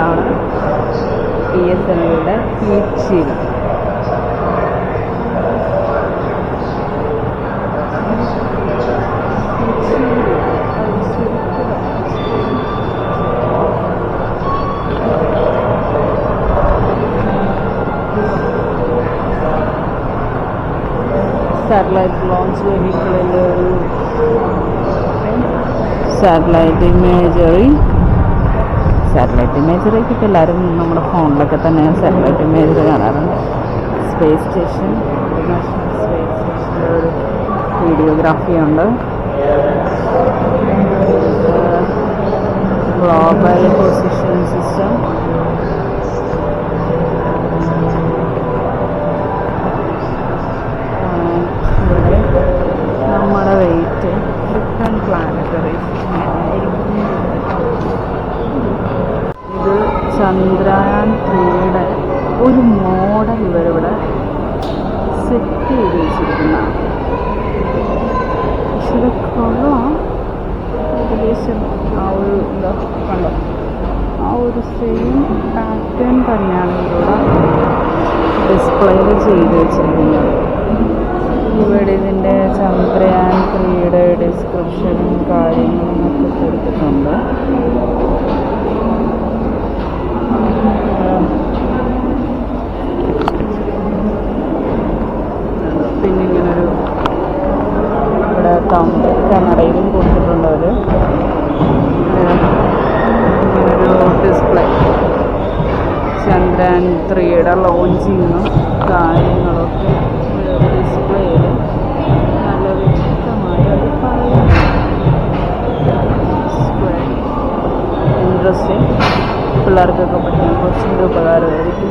ഇതാണ്. P S എല്ലിന്റെ കീഴ്ചീൽ satellite launch വെഹിക്കിളിന്റെ ഒരു സാറ്റലൈറ്റ് ഇമേജറി സാറ്റലൈറ്റ് ഇമേജ് ഒക്കെ എല്ലാവരും നമ്മുടെ ഫോണിലൊക്കെ തന്നെ സാറ്റലൈറ്റ് ഇമേജ് കാണാറുണ്ട്. സ്പേസ് സ്റ്റേഷൻ ഇന്റർനാഷണൽ സ്പേസ് സ്റ്റേഷന്റെ ഒരു വീഡിയോഗ്രാഫി ഉണ്ട്. ഗ്ലോബൽ ചന്ദ്രയാൻ ത്രീയുടെ ഒരു മോഡൽ ഇവരിവിടെ സെറ്റ് ചെയ്ത് ഇത് കൊള്ളാം. ഏകദേശം ആ ഒരു എന്താ കണ്ടോ? ആ ഒരു സെയിം പാറ്റേൺ തന്നെയാണ് ഇവിടെ ഡിസ്പ്ലേയിൽ ചെയ്ത് വെച്ചിരിക്കുന്നത്. ഇവിടെ ഇതിന്റെ ചന്ദ്രയാൻ ത്രീയുടെ ഡിസ്ക്രിപ്ഷനും കാര്യങ്ങളും ഒക്കെ കൊടുത്തിട്ടുണ്ട്. ചന്ദ്രയാൻ ത്രീയുടെ ലോഞ്ചിങ്ങും കാര്യങ്ങളൊക്കെ പിള്ളേർക്കൊക്കെ പഠിക്കാൻ കുറച്ചുകൂടി ഉപകാരമായിരിക്കും